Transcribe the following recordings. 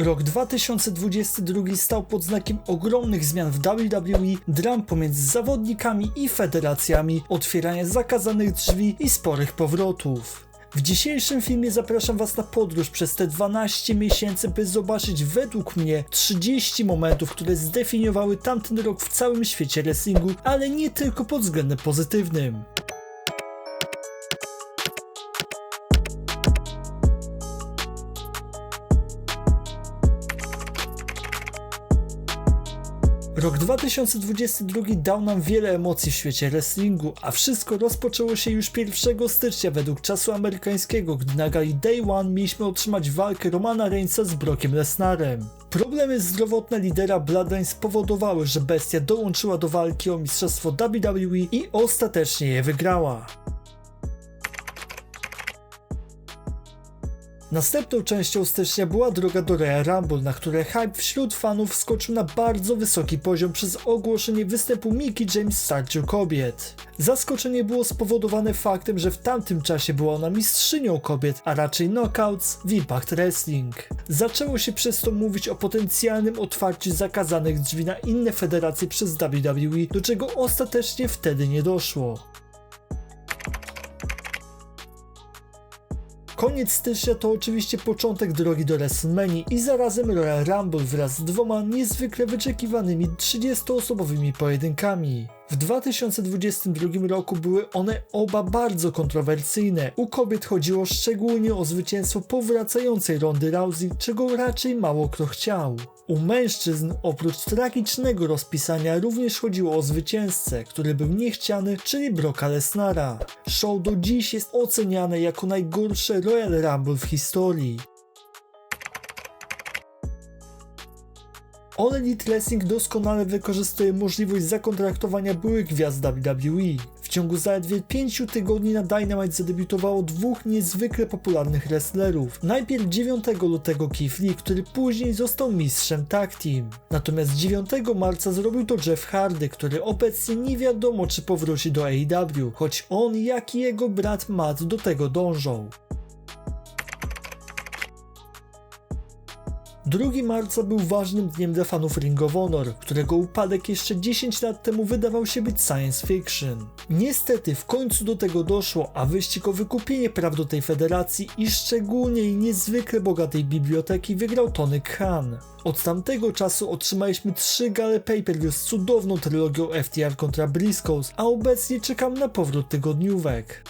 Rok 2022 stał pod znakiem ogromnych zmian w WWE, dram pomiędzy zawodnikami i federacjami, otwierania zakazanych drzwi i sporych powrotów. W dzisiejszym filmie zapraszam Was na podróż przez te 12 miesięcy, by zobaczyć według mnie 30 momentów, które zdefiniowały tamten rok w całym świecie wrestlingu, ale nie tylko pod względem pozytywnym. Rok 2022 dał nam wiele emocji w świecie wrestlingu, a wszystko rozpoczęło się już 1 stycznia według czasu amerykańskiego, gdy na gali Day One mieliśmy otrzymać walkę Romana Reignsa z Brockiem Lesnarem. Problemy zdrowotne lidera Bloodline spowodowały, że bestia dołączyła do walki o mistrzostwo WWE i ostatecznie je wygrała. Następną częścią stycznia była droga do Royal Rumble, na której hype wśród fanów skoczył na bardzo wysoki poziom przez ogłoszenie występu Mickey James w starciu kobiet. Zaskoczenie było spowodowane faktem, że w tamtym czasie była ona mistrzynią kobiet, a raczej knockouts w Impact Wrestling. Zaczęło się przez to mówić o potencjalnym otwarciu zakazanych drzwi na inne federacje przez WWE, do czego ostatecznie wtedy nie doszło. Koniec stycznia to oczywiście początek drogi do WrestleMania i zarazem Royal Rumble wraz z dwoma niezwykle wyczekiwanymi 30-osobowymi pojedynkami. W 2022 roku były one oba bardzo kontrowersyjne. U kobiet chodziło szczególnie o zwycięstwo powracającej Rondy Rousey, czego raczej mało kto chciał. U mężczyzn oprócz tragicznego rozpisania również chodziło o zwycięzcę, który był niechciany, czyli Brocka Lesnara. Show do dziś jest oceniane jako najgorsze Royal Rumble w historii. All Wrestling doskonale wykorzystuje możliwość zakontraktowania byłych gwiazd WWE. W ciągu zaledwie 5 tygodni na Dynamite zadebiutowało dwóch niezwykle popularnych wrestlerów. Najpierw 9 lutego Keith Lee, który później został mistrzem tag team. Natomiast 9 marca zrobił to Jeff Hardy, który obecnie nie wiadomo czy powróci do AEW, choć on jak i jego brat Matt do tego dążą. 2 marca był ważnym dniem dla fanów Ring of Honor, którego upadek jeszcze 10 lat temu wydawał się być science fiction. Niestety w końcu do tego doszło, a wyścig o wykupienie praw do tej federacji i szczególnie niezwykle bogatej biblioteki wygrał Tony Khan. Od tamtego czasu otrzymaliśmy trzy gale pay-per-view z cudowną trylogią FTR kontra Briscoes, a obecnie czekam na powrót tygodniówek.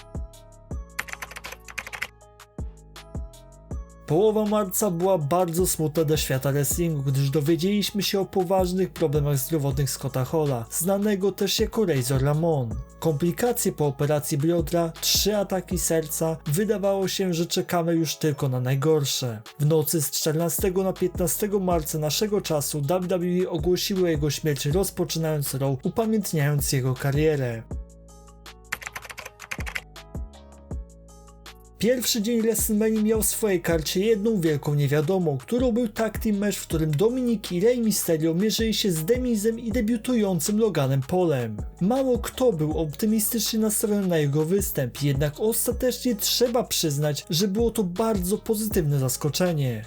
Połowa marca była bardzo smutna dla świata wrestlingu, gdyż dowiedzieliśmy się o poważnych problemach zdrowotnych Scotta Holla, znanego też jako Razor Ramon. Komplikacje po operacji biodra, trzy ataki serca, wydawało się, że czekamy już tylko na najgorsze. W nocy z 14 na 15 marca naszego czasu WWE ogłosiło jego śmierć rozpoczynając Raw, upamiętniając jego karierę. Pierwszy dzień WrestleMania miał w swojej karcie jedną wielką niewiadomą, którą był tag team match, w którym Dominik i Rey Mysterio mierzyli się z Demizem i debiutującym Loganem Polem. Mało kto był optymistycznie nastawiony na jego występ, jednak ostatecznie trzeba przyznać, że było to bardzo pozytywne zaskoczenie.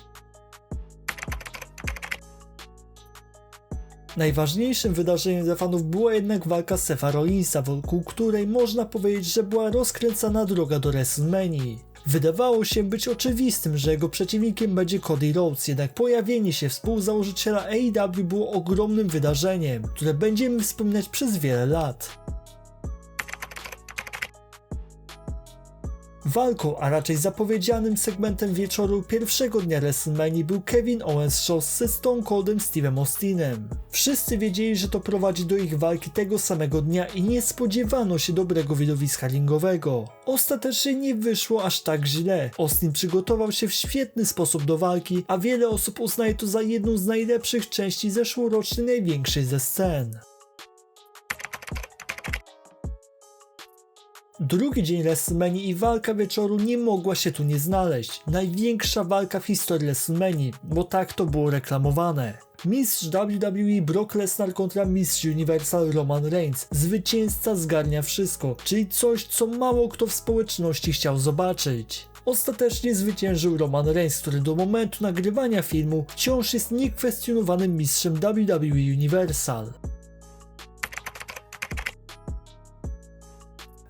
Najważniejszym wydarzeniem dla fanów była jednak walka Sefa Rollinsa, wokół której można powiedzieć, że była rozkręcana droga do WrestleMania. Wydawało się być oczywistym, że jego przeciwnikiem będzie Cody Rhodes, jednak pojawienie się współzałożyciela AEW było ogromnym wydarzeniem, które będziemy wspominać przez wiele lat. Walką, a raczej zapowiedzianym segmentem wieczoru pierwszego dnia WrestleMania był Kevin Owens Show ze Stone Coldem Steve'em Austinem. Wszyscy wiedzieli, że to prowadzi do ich walki tego samego dnia i nie spodziewano się dobrego widowiska ringowego. Ostatecznie nie wyszło aż tak źle. Austin przygotował się w świetny sposób do walki, a wiele osób uznaje to za jedną z najlepszych części zeszłorocznej największej ze scen. Drugi dzień WrestleMania i walka wieczoru nie mogła się tu nie znaleźć. Największa walka w historii WrestleMania, bo tak to było reklamowane. Mistrz WWE Brock Lesnar kontra Mistrz Universal Roman Reigns. Zwycięzca zgarnia wszystko, czyli coś, co mało kto w społeczności chciał zobaczyć. ostatecznie zwyciężył Roman Reigns, który do momentu nagrywania filmu wciąż jest niekwestionowanym mistrzem WWE Universal.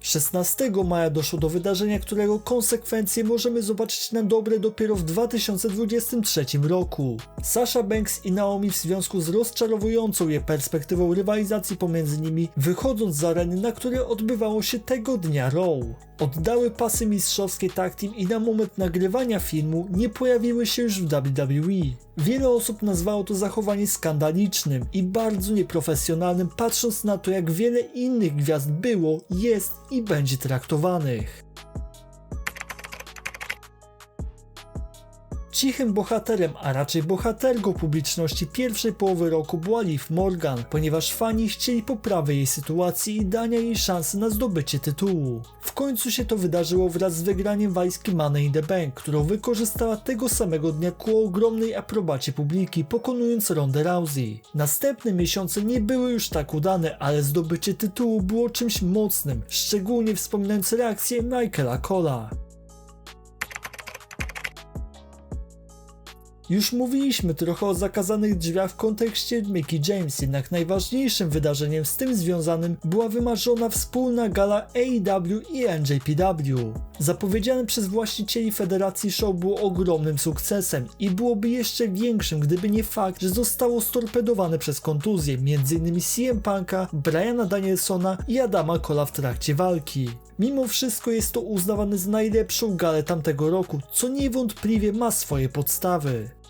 16 maja doszło do wydarzenia, którego konsekwencje możemy zobaczyć na dobre dopiero w 2023 roku. Sasha Banks i Naomi w związku z rozczarowującą je perspektywą rywalizacji pomiędzy nimi, wychodząc z areny, na której odbywało się tego dnia Raw. Oddały pasy mistrzowskie tag team i na moment nagrywania filmu nie pojawiły się już w WWE. Wiele osób nazwało to zachowanie skandalicznym i bardzo nieprofesjonalnym, patrząc na to, jak wiele innych gwiazd było, jest i będzie traktowanych. Cichym bohaterem, a raczej bohaterką publiczności pierwszej połowy roku była Liv Morgan, ponieważ fani chcieli poprawy jej sytuacji i dania jej szansy na zdobycie tytułu. W końcu się to wydarzyło wraz z wygraniem walki Money in the Bank, którą wykorzystała tego samego dnia ku ogromnej aprobacie publiki, pokonując Ronda Rousey. Następne miesiące nie były już tak udane, ale zdobycie tytułu było czymś mocnym, szczególnie wspominając reakcję Michaela Cola. Już mówiliśmy trochę o zakazanych drzwiach w kontekście Mickey James, jednak najważniejszym wydarzeniem z tym związanym była wymarzona wspólna gala AEW i NJPW. Zapowiedziane przez właścicieli federacji show było ogromnym sukcesem i byłoby jeszcze większym, gdyby nie fakt, że zostało storpedowane przez kontuzję, m.in. CM Punka, Briana Danielsona i Adama Cola w trakcie walki. Mimo wszystko jest to uznawane za najlepszą galę tamtego roku, co niewątpliwie ma swoje podstawy.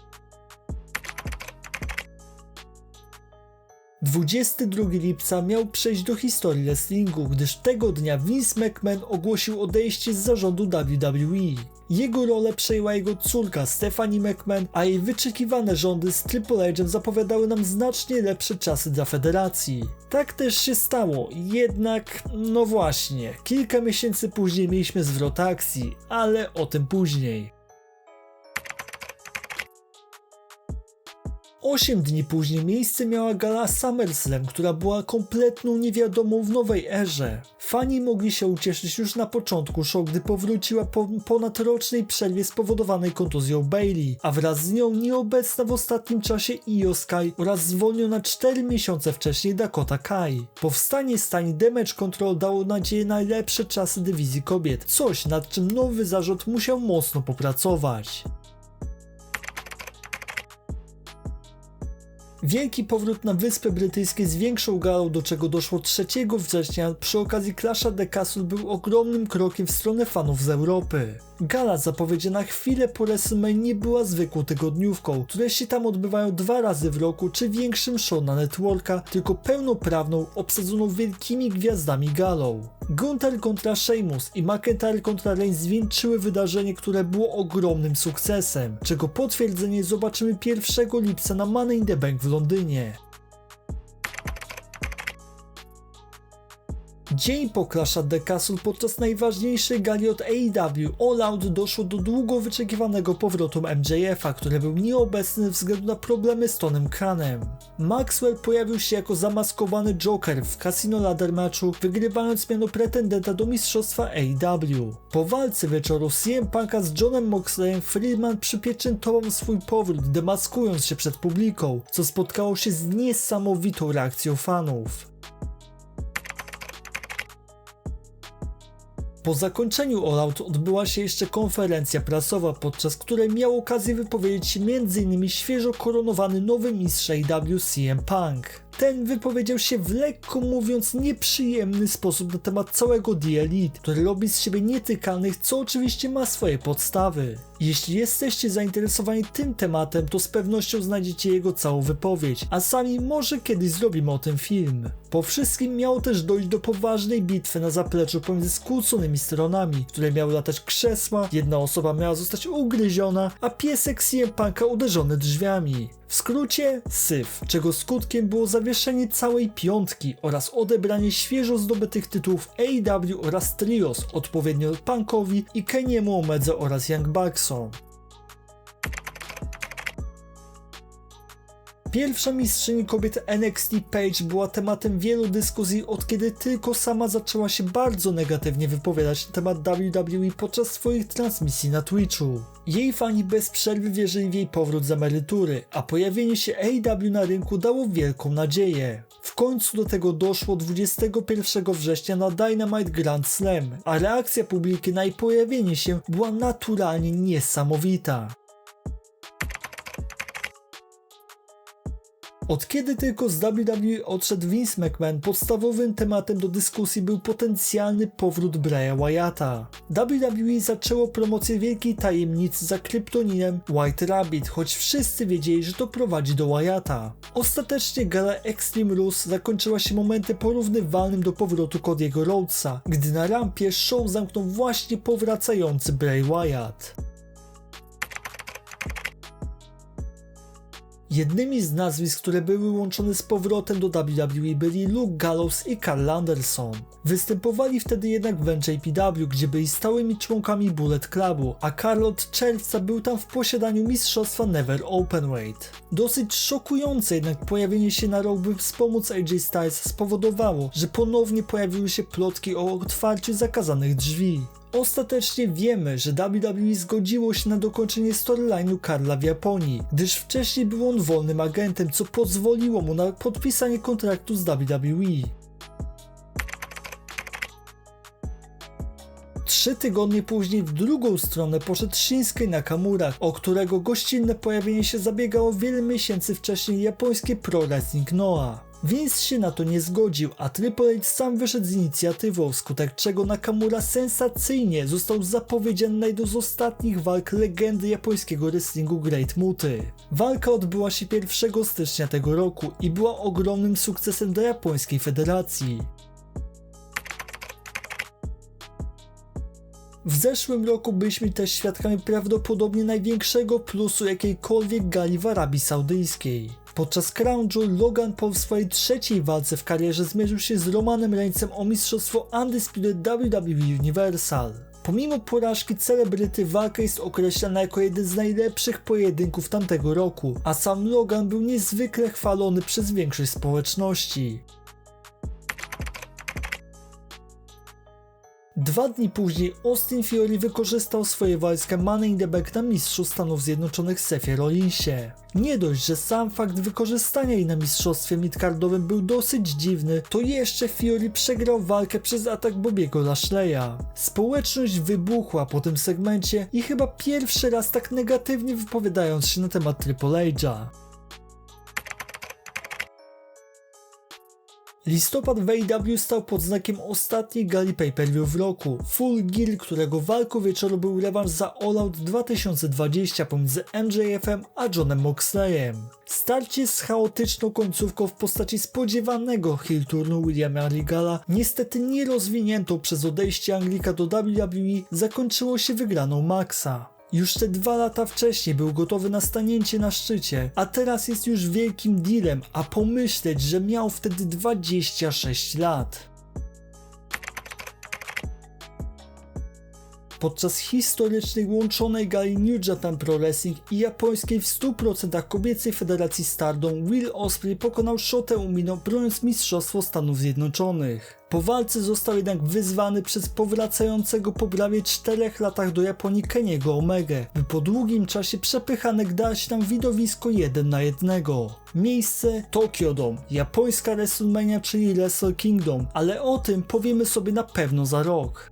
22 lipca miał przejść do historii wrestlingu, gdyż tego dnia Vince McMahon ogłosił odejście z zarządu WWE. Jego rolę przejęła jego córka Stephanie McMahon, a jej wyczekiwane rządy z Triple H'em zapowiadały nam znacznie lepsze czasy dla federacji. Tak też się stało, jednak no właśnie, kilka miesięcy później mieliśmy zwrot akcji, ale o tym później. 8 dni później miejsce miała gala SummerSlam, która była kompletną niewiadomą w nowej erze. Fani mogli się ucieszyć już na początku show, gdy powróciła po ponadrocznej przerwie spowodowanej kontuzją Bailey, a wraz z nią nieobecna w ostatnim czasie Io Sky oraz zwolniona 4 miesiące wcześniej Dakota Kai. Powstanie stani Damage Control dało nadzieję na lepsze czasy dywizji kobiet, coś nad czym nowy zarząd musiał mocno popracować. Wielki powrót na Wyspy Brytyjskie z większą galą, do czego doszło 3 września przy okazji Clasha The Castle był ogromnym krokiem w stronę fanów z Europy. Gala zapowiedziana chwilę po WrestleMania była zwykłą tygodniówką, które się tam odbywają dwa razy w roku, czy większym show na networka, tylko pełnoprawną, obsadzoną wielkimi gwiazdami galą. Gunther kontra Sheamus i McIntyre kontra Reigns zwieńczyły wydarzenie, które było ogromnym sukcesem, czego potwierdzenie zobaczymy 1 lipca na Money in the Bank w Londynie. Dzień po Clash the Castle podczas najważniejszej gali od AEW All Out doszło do długo wyczekiwanego powrotu MJF-a, który był nieobecny ze względu na problemy z Tonem Khanem. Maxwell pojawił się jako zamaskowany Joker w Casino Ladder Matchu, wygrywając miano pretendenta do mistrzostwa AEW. Po walce wieczoru CM Punka z Johnem Moxleyem Friedman przypieczętował swój powrót, demaskując się przed publiką, co spotkało się z niesamowitą reakcją fanów. Po zakończeniu All odbyła się jeszcze konferencja prasowa, podczas której miał okazję wypowiedzieć się m.in. świeżo koronowany nowy mistrz AEW CM Punk. Ten wypowiedział się w lekko mówiąc nieprzyjemny sposób na temat całego The Elite, który robi z siebie nietykalnych, co oczywiście ma swoje podstawy. Jeśli jesteście zainteresowani tym tematem, to z pewnością znajdziecie jego całą wypowiedź, a sami może kiedyś zrobimy o tym film. Po wszystkim miało też dojść do poważnej bitwy na zapleczu pomiędzy skłóconymi stronami, które miały latać krzesła, jedna osoba miała zostać ugryziona, a piesek CM Punka uderzony drzwiami. W skrócie syf, czego skutkiem było zawieszenie całej piątki oraz odebranie świeżo zdobytych tytułów AEW oraz Trios odpowiednio Punkowi i Keniemu Omedze oraz Young Bucksom. Pierwsza mistrzyni kobiet NXT Page była tematem wielu dyskusji od kiedy tylko sama zaczęła się bardzo negatywnie wypowiadać na temat WWE podczas swoich transmisji na Twitchu. Jej fani bez przerwy wierzyli w jej powrót z emerytury, a pojawienie się AEW na rynku dało wielką nadzieję. W końcu do tego doszło 21 września na Dynamite Grand Slam, a reakcja publiki na jej pojawienie się była naturalnie niesamowita. Od kiedy tylko z WWE odszedł Vince McMahon, podstawowym tematem do dyskusji był potencjalny powrót Braya Wyatta. WWE zaczęło promocję wielkiej tajemnicy za kryptoninem White Rabbit, choć wszyscy wiedzieli, że to prowadzi do Wyatta. Ostatecznie gala Extreme Rules zakończyła się momentem porównywalnym do powrotu Cody'ego Rhodesa, gdy na rampie show zamknął właśnie powracający Bray Wyatt. Jednymi z nazwisk, które były łączone z powrotem do WWE byli Luke Gallows i Carl Anderson. Występowali wtedy jednak w NJPW, gdzie byli stałymi członkami Bullet Clubu, a Carl od czerwca był tam w posiadaniu mistrzostwa Never Openweight. Dosyć szokujące jednak pojawienie się na Raw, by wspomóc AJ Styles spowodowało, że ponownie pojawiły się plotki o otwarciu zakazanych drzwi. Ostatecznie wiemy, że WWE zgodziło się na dokończenie storyline'u Karla w Japonii, gdyż wcześniej był on wolnym agentem, co pozwoliło mu na podpisanie kontraktu z WWE. Trzy tygodnie później w drugą stronę poszedł Shinsuke Nakamura, o którego gościnne pojawienie się zabiegało wiele miesięcy wcześniej japońskie Pro Wrestling Noah. Vince się na to nie zgodził, a Triple H sam wyszedł z inicjatywą, wskutek czego Nakamura sensacyjnie został zapowiedziany na jedną z ostatnich walk legendy japońskiego wrestlingu Great Muty. Walka odbyła się 1 stycznia tego roku i była ogromnym sukcesem dla japońskiej federacji. W zeszłym roku byliśmy też świadkami prawdopodobnie największego plusu jakiejkolwiek gali w Arabii Saudyjskiej. Podczas Crown Jewel Logan po swojej trzeciej walce w karierze zmierzył się z Romanem Reignsem o mistrzostwo Undisputed WWE Universal. Pomimo porażki celebryty walka jest określana jako jeden z najlepszych pojedynków tamtego roku, a sam Logan był niezwykle chwalony przez większość społeczności. Dwa dni później Austin Fury wykorzystał swoje wojska Money in the Bank na mistrzu Stanów Zjednoczonych Sefie Rollinsie. Nie dość, że sam fakt wykorzystania jej na mistrzostwie midcardowym był dosyć dziwny, to jeszcze Fury przegrał walkę przez atak Bobiego Lashley'a. Społeczność wybuchła po tym segmencie i chyba pierwszy raz tak negatywnie wypowiadając się na temat Triple H'a. Listopad w AEW stał pod znakiem ostatniej gali pay-per-view w roku. Full Gear, którego walką wieczoru był rewanż za All Out 2020 pomiędzy MJF-em a Johnem Moxleyem. Starcie z chaotyczną końcówką w postaci spodziewanego heel turnu Williama Regala, niestety nie rozwiniętą przez odejście Anglika do WWE, zakończyło się wygraną Maxa. Już te dwa lata wcześniej był gotowy na stanięcie na szczycie, a teraz jest już wielkim dealem, a pomyśleć, że miał wtedy 26 lat. Podczas historycznej łączonej gali New Japan Pro Wrestling i japońskiej w 100% kobiecej federacji Stardom Will Osprey pokonał Shotę Umino broniąc Mistrzostwo Stanów Zjednoczonych. Po walce został jednak wyzwany przez powracającego po prawie 4 latach do Japonii Keniego Omega, by po długim czasie przepychanek dać nam widowisko jeden na jednego. Miejsce Tokyo Dome, japońska WrestleMania czyli Wrestle Kingdom, ale o tym powiemy sobie na pewno za rok.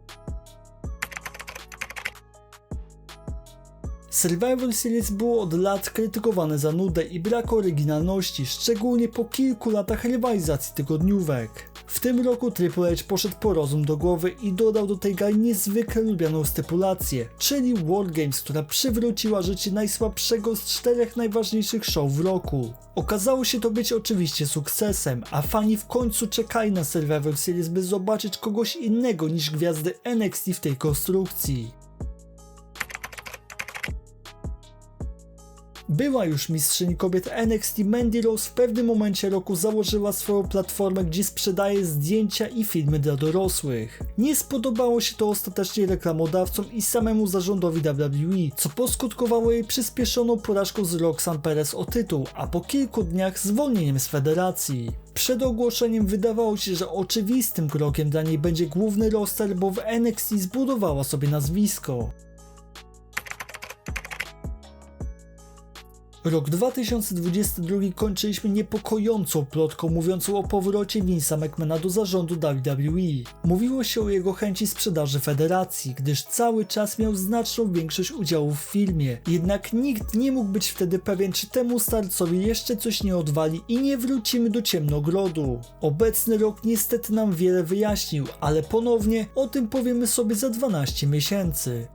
Survivor Series było od lat krytykowane za nudę i brak oryginalności, szczególnie po kilku latach rywalizacji tygodniówek. W tym roku Triple H poszedł po rozum do głowy i dodał do tej gali niezwykle lubianą stypulację, czyli War Games, która przywróciła życie najsłabszego z czterech najważniejszych show w roku. Okazało się to być oczywiście sukcesem, a fani w końcu czekali na Survivor Series, by zobaczyć kogoś innego niż gwiazdy NXT w tej konstrukcji. Była już mistrzyni kobiet NXT Mandy Rose w pewnym momencie roku założyła swoją platformę, gdzie sprzedaje zdjęcia i filmy dla dorosłych. Nie spodobało się to ostatecznie reklamodawcom i samemu zarządowi WWE, co poskutkowało jej przyspieszoną porażką z Roxanne Perez o tytuł, a po kilku dniach zwolnieniem z federacji. Przed ogłoszeniem wydawało się, że oczywistym krokiem dla niej będzie główny roster, bo w NXT zbudowała sobie nazwisko. Rok 2022 kończyliśmy niepokojącą plotką mówiącą o powrocie Vince'a McMahona do zarządu WWE. Mówiło się o jego chęci sprzedaży federacji, gdyż cały czas miał znaczną większość udziału w filmie. Jednak nikt nie mógł być wtedy pewien, czy temu starcowi jeszcze coś nie odwali i nie wrócimy do ciemnogrodu. Obecny rok niestety nam wiele wyjaśnił, ale ponownie o tym powiemy sobie za 12 miesięcy.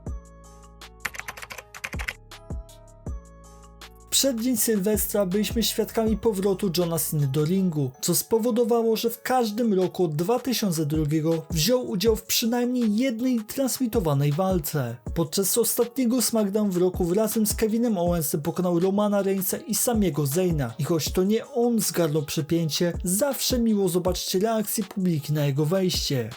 Przeddzień Sylwestra byliśmy świadkami powrotu Johna Cena do ringu, co spowodowało, że w każdym roku od 2002 wziął udział w przynajmniej jednej transmitowanej walce. Podczas ostatniego SmackDown w roku razem z Kevinem Owensem pokonał Romana Reignsa i samego Zayna. I choć to nie on zgarnął przepięcie, zawsze miło zobaczyć reakcję publiki na jego wejście.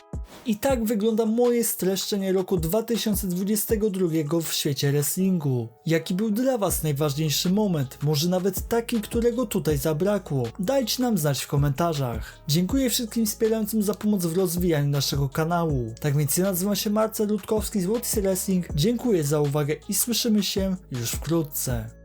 I tak wygląda moje streszczenie roku 2022 w świecie wrestlingu. Jaki był dla Was najważniejszy moment, może nawet taki, którego tutaj zabrakło? Dajcie nam znać w komentarzach. Dziękuję wszystkim wspierającym za pomoc w rozwijaniu naszego kanału. Tak więc ja nazywam się Marcel Rutkowski z What is Wrestling, dziękuję za uwagę i słyszymy się już wkrótce.